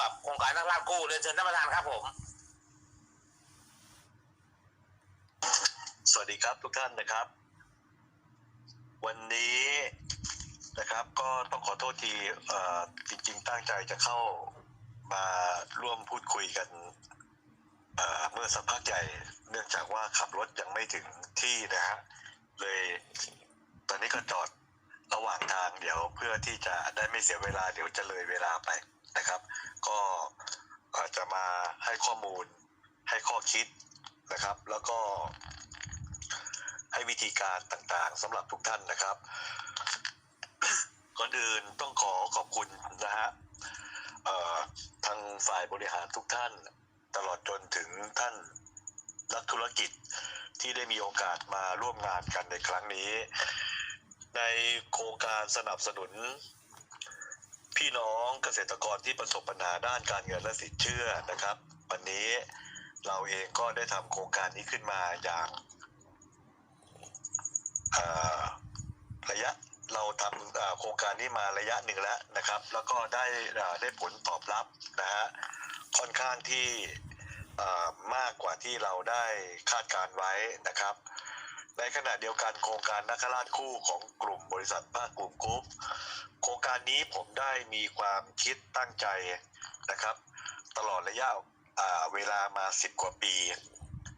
กับโครงการนักล่ากู้เรียนเชิญท่านประธานครับผม สวัสดีครับทุกท่านนะครับ วันนี้นะครับ ก็ต้องขอโทษทีจริง ๆ ตั้งใจจะเข้ามาร่วมพูดคุยกันเอ่อเมื่อสักพักใหญ่เนื่องจากว่าขับรถยังไม่ถึงที่นะฮะเลยตอนนี้ก็จอดระหว่างทางเดี๋ยวเพื่อที่จะได้ไม่เสียเวลาเดี๋ยวจะเลยเวลาไปนะครับ ก็อาจจะมาให้ข้อมูล ให้ข้อคิดนะครับ แล้วก็ให้วิธีการต่างๆสำหรับทุกท่านนะครับก่อนอื่นต้องขอขอบคุณนะฮะทางฝ่ายบริหารทุกท่าน ตลอดจนถึงท่านนักธุรกิจที่ได้มีโอกาสมาร่วมงานกันในครั้งนี้ ในโครงการสนับสนุน พี่น้องเกษตรกรที่ประสบปัญหาด้านการเงินและสินเชื่อนะครับ วันนี้เราเองก็ได้ทำโครงการนี้ขึ้นมาอย่างระยะเราทำโครงการนี้มาระยะหนึ่งแล้วนะครับ แล้วก็ได้ได้ผลตอบรับนะฮะค่อนข้างที่มากกว่าที่เราได้คาดการไว้นะครับ ในขณะเดียวกันโครงการนักราชคู่ของกลุ่มบริษัทภาคกลุ่มกรุ๊ปโครงการนี้ผมได้มีความคิดตั้งใจนะครับ ตลอดระยะเวลามาสิบกว่าปี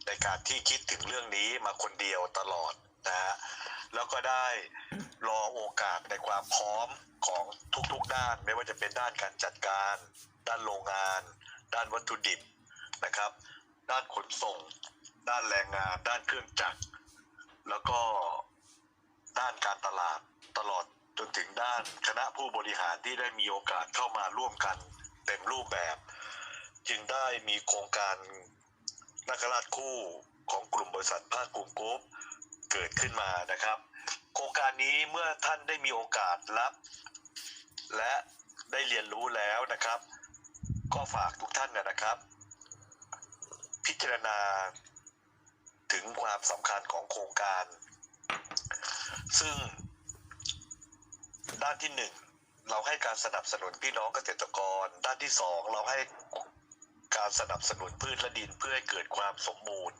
ในการที่คิดถึงเรื่องนี้มาคนเดียวตลอดนะฮะแล้วก็ได้รอโอกาสในความพร้อมของทุกๆด้าน ไม่ว่าจะเป็นด้านการจัดการ ด้านโรงงาน ด้านวัตถุดิบนะครับ ด้านขนส่ง ด้านแรงงาน ด้านเครื่องจักร แล้วก็ด้านการตลาดตลอด จนถึงด้านคณะผู้บริหารที่ได้มีโอกาสเข้ามาร่วมกันเต็มรูปแบบ จึงได้มีโครงการนักราชคู่ของกลุ่มบริษัทภาคกลุ่มกรุ๊ปเกิดขึ้นมานะครับ โครงการนี้เมื่อท่านได้มีโอกาสรับ และได้เรียนรู้แล้วนะครับ ก็ฝากทุกท่านนะครับ พิจารณาถึงความสำคัญของโครงการ ซึ่ง ด้านที่หนึ่งเราให้การสนับสนุนพี่น้องเกษตรกร ด้านที่สองเราให้การสนับสนุนพืชและดินเพื่อให้เกิดความสมบูรณ์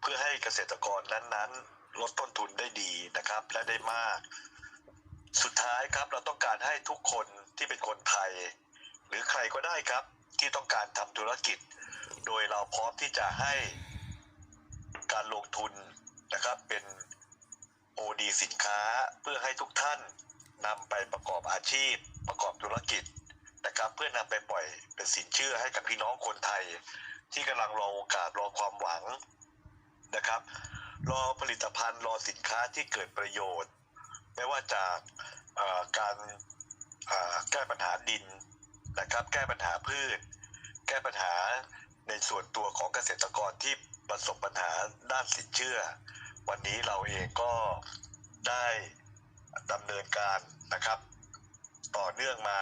เพื่อให้เกษตรกรนั้นๆ ลดต้นทุนได้ดีนะครับ และได้มาก สุดท้ายครับเราต้องการให้ทุกคนที่เป็นคนไทย หรือใครก็ได้ครับ ที่ต้องการทำธุรกิจ โดยเราพร้อมที่จะให้การลงทุนนะครับเป็น OD สินค้าเพื่อให้ทุกท่าน นำไปประกอบอาชีพ ประกอบธุรกิจนะครับ เพื่อนำไปปล่อยเป็นสินเชื่อให้กับพี่น้องคนไทย ที่กำลังรอโอกาสรอความหวังนะครับ รอผลิตภัณฑ์รอสินค้าที่เกิดประโยชน์ ไม่ว่าจากการแก้ปัญหาดินนะครับ แก้ปัญหาพืช แก้ปัญหาในส่วนตัวของเกษตรกรที่ประสบปัญหาด้านสินเชื่อ วันนี้เราเองก็ได้ ดำเนินการนะครับ ต่อเนื่องมา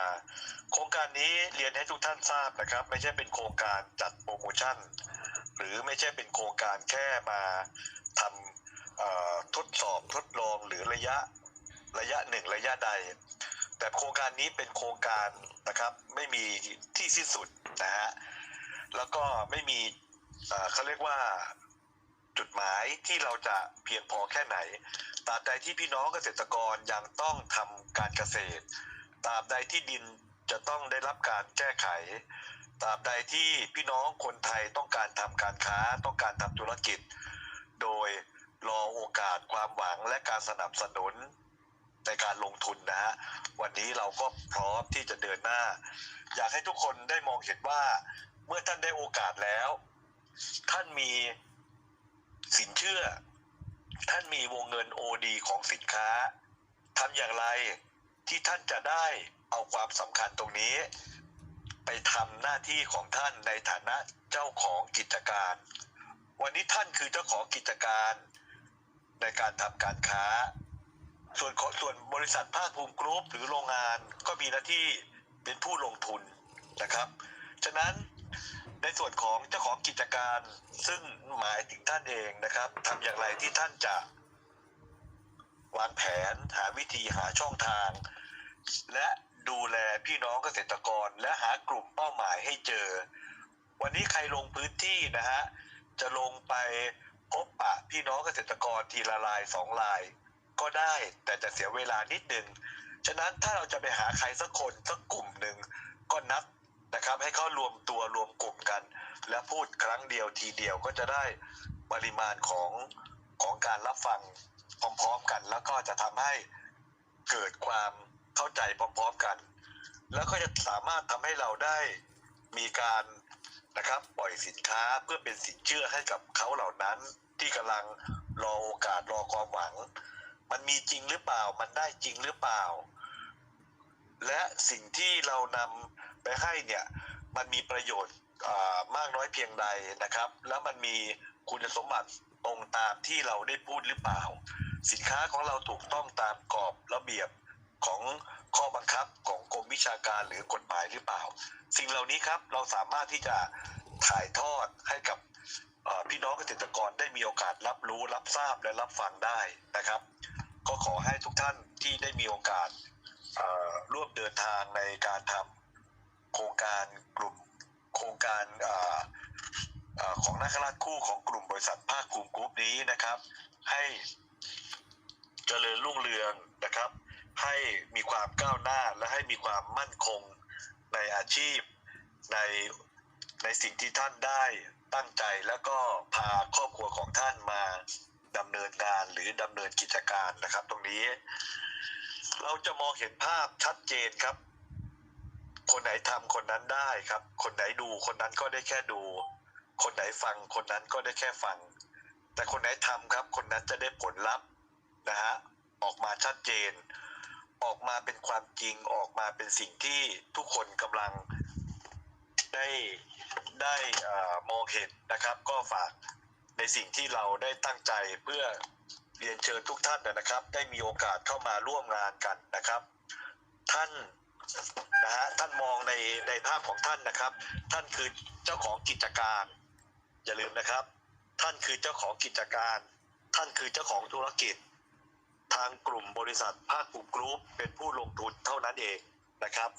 โครงการนี้เรียนให้ทุกท่านทราบนะครับ ไม่ใช่เป็นโครงการจัดโปรโมชั่น หรือไม่ใช่เป็นโครงการแค่มาทำทดสอบทดลองหรือระยะระยะหนึ่งระยะใด แต่โครงการนี้เป็นโครงการนะครับไม่มีที่สิ้นสุดนะฮะแล้วก็ไม่มีเขาเรียกว่า จุดหมายที่เราจะเพียงพอแค่ไหน ตราบใดที่พี่น้องเกษตรกรยังต้องทำการเกษตร ตราบใดที่ดินจะต้องได้รับการแก้ไข ตราบใดที่พี่น้องคนไทยต้องการทำการค้าต้องการทำธุรกิจ โดยรอโอกาสความหวังและการสนับสนุนในการลงทุนนะฮะ วันนี้เราก็พร้อมที่จะเดินหน้า อยากให้ทุกคนได้มองเห็นว่า เมื่อท่านได้โอกาสแล้ว ท่านมี สินเชื่อ ท่านมีวงเงิน OD ของสินค้าทำอย่างไรที่ท่านจะได้เอาความสำคัญตรงนี้ ไปทำหน้าที่ของท่านในฐานะเจ้าของกิจการ วันนี้ท่านคือเจ้าของกิจการในการทำการค้า ส่วนส่วนบริษัทภาคภูมิกรุ๊ปหรือโรงงานก็มีหน้าที่เป็นผู้ลงทุนนะครับ ฉะนั้น ในส่วนของเจ้าของกิจการซึ่งหมายถึงท่านเองนะครับทำอย่างไรที่ท่านจะวางแผนหาวิธีหาช่องทาง และดูแลพี่น้องเกษตรกร และหากลุ่มเป้าหมายให้เจอ วันนี้ใครลงพื้นที่นะฮะจะลงไปพบปะพี่น้องเกษตรกรทีละลายสองลาย ก็ได้แต่จะเสียเวลานิดนึง ฉะนั้นถ้าเราจะไปหาใครสักคนสักกลุ่มหนึ่งก็นัด นะครับ ให้เขารวมตัวรวมกลุ่มกัน และพูดครั้งเดียวทีเดียวก็จะได้ปริมาณของของการรับฟังพร้อมๆกัน แล้วก็จะทำให้เกิดความเข้าใจพร้อมๆกัน แล้วก็จะสามารถทำให้เราได้มีการนะครับปล่อยสินค้าเพื่อเป็นสินเชื่อให้กับเขาเหล่านั้นที่กำลังรอโอกาสรอความหวัง มันมีจริงหรือเปล่ามันได้จริงหรือเปล่า และสิ่งที่เรานำ ไปให้เนี่ยมันมีประโยชน์มากน้อยเพียงใดนะครับ แล้วมันมีคุณสมบัติตรงตามที่เราได้พูดหรือเปล่า สินค้าของเราถูกต้องตามกรอบระเบียบของข้อบังคับของกรมวิชาการหรือกฎหมายหรือเปล่า สิ่งเหล่านี้ครับเราสามารถที่จะถ่ายทอดให้กับพี่น้องเกษตรกรได้มีโอกาสรับรู้รับทราบและรับฟังได้นะครับ ก็ขอให้ทุกท่านที่ได้มีโอกาสร่วมเดินทางในการทำ โครงการกลุ่มโครงการออของนักราชคู่ของกลุ่มบริษัทภาคกลุ่มกรุ๊ปนี้นะครับ ให้เจริญรุ่งเรืองนะครับ ให้มีความก้าวหน้าและให้มีความมั่นคงในอาชีพในในสิ่งที่ท่านได้ตั้งใจแล้วก็พาครอบครัวของท่านมาดำเนินงานหรือดำเนินกิจการนะครับ ตรงนี้ เราจะมองเห็นภาพชัดเจนครับ คนไหนทำคนนั้นได้ครับ คนไหนดูคนนั้นก็ได้แค่ดู คนไหนฟังคนนั้นก็ได้แค่ฟัง แต่คนไหนทำครับ คนนั้นจะได้ผลลัพธ์นะฮะออกมาชัดเจน ออกมาเป็นความจริงออกมาเป็นสิ่งที่ทุกคนกำลังได้ได้อ่อมองเห็นนะครับ ก็ฝากในสิ่งที่เราได้ตั้งใจเพื่อเรียนเชิญทุกท่านนะครับ ได้มีโอกาสเข้ามาร่วมงานกันนะครับ ท่าน นะฮะท่านมองในในภาพของท่านนะครับ ท่านคือเจ้าของกิจการ อย่าลืมนะครับ ท่านคือเจ้าของกิจการ ท่านคือเจ้าของธุรกิจ ทางกลุ่มบริษัทภาคกลุ่มกรุ๊ปเป็นผู้ลงทุนเท่านั้นเองนะครับ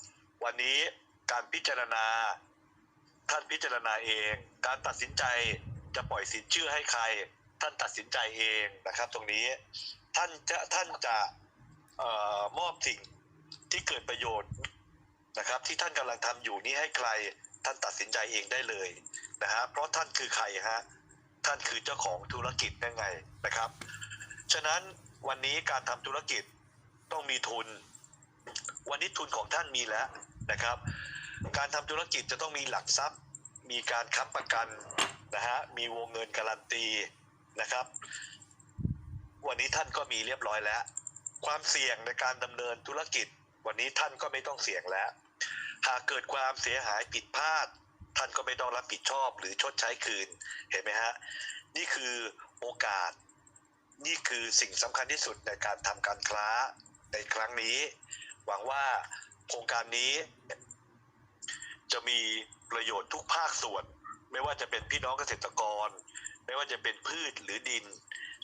วันนี้การพิจารณา ท่านพิจารณาเอง การตัดสินใจจะปล่อยสินเชื่อให้ใคร ท่านตัดสินใจเองนะครับ ตรงนี้ท่านจะท่านจะออมอบสิ่ง ที่เกิดประโยชน์นะครับ ที่ท่านกำลังทำอยู่นี้ให้ใครท่านตัดสินใจเองได้เลยนะฮะเพราะท่านคือใครฮะท่านคือเจ้าของธุรกิจได้ไงนะครับ ฉะนั้นวันนี้การทำธุรกิจต้องมีทุน วันนี้ทุนของท่านมีแล้วนะครับ การทำธุรกิจจะต้องมีหลักทรัพย์ มีการค้ำประกันนะฮะมีวงเงินการันตีนะครับ วันนี้ท่านก็มีเรียบร้อยแล้ว ความเสี่ยงในการดำเนินธุรกิจ วันนี้ท่านก็ไม่ต้องเสี่ยงแล้ว หากเกิดความเสียหายผิดพลาด ท่านก็ไม่ต้องรับผิดชอบหรือชดใช้คืนเห็นไหมฮะนี่คือโอกาส นี่คือสิ่งสำคัญที่สุดในการทำการค้าในครั้งนี้ หวังว่าโครงการนี้ จะมีประโยชน์ทุกภาคส่วน ไม่ว่าจะเป็นพี่น้องเกษตรกร ไม่ว่าจะเป็นพืชหรือดิน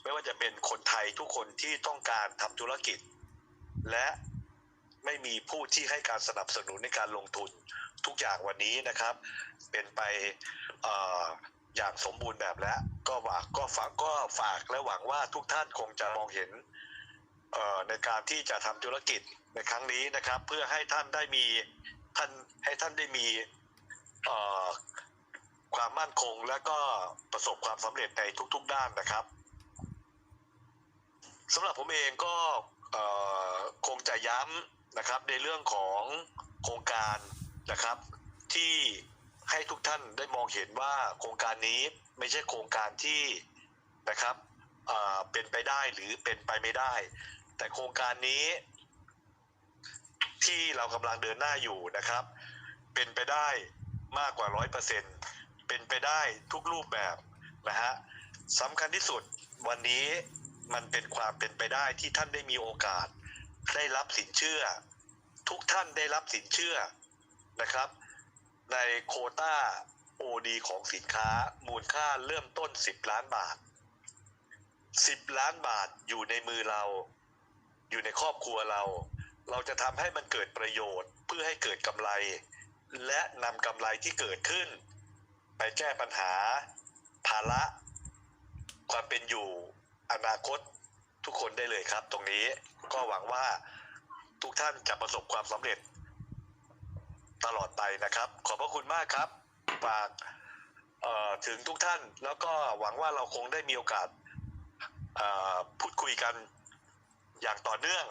ไม่ว่าจะเป็นคนไทยทุกคนที่ต้องการทำธุรกิจ และ ไม่มีผู้ที่ให้การสนับสนุนในการลงทุนทุกอย่างวันนี้นะครับ เป็นไปออย่างสมบูรณ์แบบแล้วก็หวังก็ฝากก็ฝากและหวังว่าทุกท่านคงจะมองเห็นในการที่จะทำธุรกิจในครั้งนี้นะครับ เพื่อให้ท่านได้มีท่านให้ท่านได้มีความมั่นคงและก็ประสบความสำเร็จในทุก ๆ ด้านนะครับสำหรับผมเองก็คงจะย้ำ นะครับ ในเรื่องของโครงการนะครับ ที่ให้ทุกท่านได้มองเห็นว่าโครงการนี้ไม่ใช่โครงการที่นะครับเอ่อเป็นไปได้หรือเป็นไปไม่ได้ แต่โครงการนี้ ที่เรากำลังเดินหน้าอยู่นะครับ เป็นไปได้มากกว่าร้อยเปอร์เซ็นเป็นไปได้ทุกรูปแบบนะฮะสำคัญที่สุดวันนี้มันเป็นความเป็นไปได้ที่ท่านได้มีโอกาส ได้รับสินเชื่อ ทุกท่านได้รับสินเชื่อนะครับ ในโคต้า OD ของสินค้ามูลค่าเริ่มต้น 10 ล้านบาท 10 ล้านบาทอยู่ในมือเรา อยู่ในครอบครัวเรา เราจะทำให้มันเกิดประโยชน์เพื่อให้เกิดกำไร และนำกำไรที่เกิดขึ้น ไปแก้ปัญหา ภาระ ความเป็นอยู่อนาคตทุกคนได้เลยครับตรงนี้ ก็หวังว่าทุกท่านจะประสบความสำเร็จ ตลอดไปนะครับ ขอบพระคุณมากครับฝากเอ่อถึงทุกท่าน แล้วก็หวังว่าเราคงได้มีโอกาสเอ่อพูดคุยกันอย่างต่อเนื่อง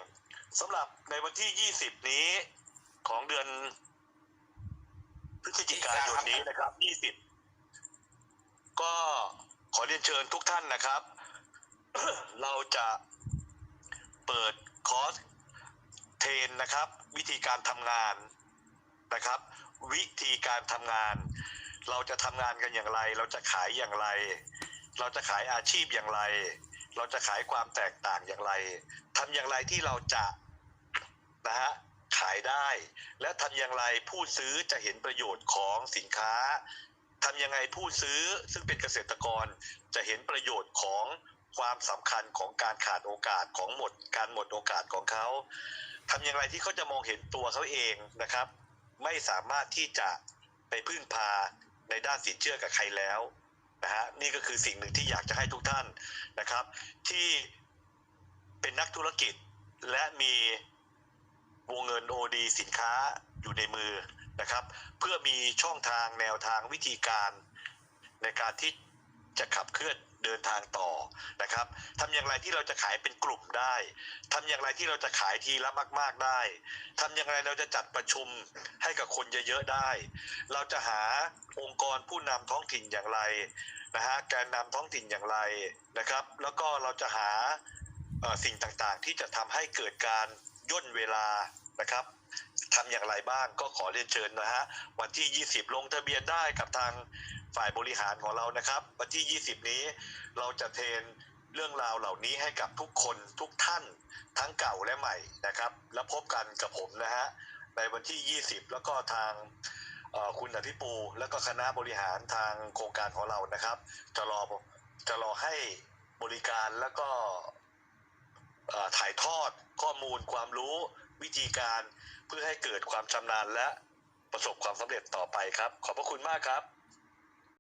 สำหรับในวันที่ 20 นี้ของเดือนพฤศจิกายนนี้นะครับ 20 ก็ขอเรียนเชิญทุกท่านนะครับ เราจะ เปิดคอร์สเทรนนะครับ วิธีการทำงานนะครับ วิธีการทำงาน เราจะทำงานกันอย่างไร เราจะขายอย่างไร เราจะขายอาชีพอย่างไร เราจะขายความแตกต่างอย่างไรทำอย่างไรที่เราจะนะฮะขายได้ และทำอย่างไรผู้ซื้อจะเห็นประโยชน์ของสินค้าทำยังไงผู้ซื้อซึ่งเป็นเกษตรกรจะเห็นประโยชน์ของ ความสำคัญของการขาดโอกาสของหมดการหมดโอกาสของเขาทำอย่างไรที่เขาจะมองเห็นตัวเขาเองนะครับ ไม่สามารถที่จะไปพึ่งพาในด้านสินเชื่อกับใครแล้วนะฮะนี่ก็คือสิ่งหนึ่งที่อยากจะให้ทุกท่านนะครับ ที่เป็นนักธุรกิจและมีวงเงินโอดีสินค้าอยู่ในมือนะครับ เพื่อมีช่องทางแนวทางวิธีการในการที่จะขับเคลื่อน เดินทางต่อนะครับทำอย่างไรที่เราจะขายเป็นกลุ่มได้ทำอย่างไรที่เราจะขายทีละมาก ๆได้ทำอย่างไรเราจะจัดประชุมให้กับคนเยอะๆได้ เราจะหาองค์กรผู้นำท้องถิ่นอย่างไรนะฮะแกนนำท้องถิ่นอย่างไรนะครับ แล้วก็เราจะหาสิ่งต่างๆที่จะทำให้เกิดการย่นเวลานะครับ ทำอย่างไรบ้างก็ขอเรียนเชิญนะฮะวันที่ 20 ลงทะเบียนได้กับทางฝ่ายบริหารของเรานะครับ วันที่ 20 นี้เราจะเทรนเรื่องราวเหล่านี้ให้กับทุกคนทุกท่านทั้งเก่าและใหม่นะครับ แล้วพบกันกับผมนะฮะในวันที่ 20 แล้วก็ทางคุณอภิปู แล้วก็คณะบริหารทางโครงการของเรานะครับ จะรอจะรอให้บริการแล้วก็ถ่ายทอดข้อมูลความรู้วิธีการ เพื่อให้เกิดความชำนาญและประสบความสำเร็จต่อไปครับขอบพระคุณมากครับ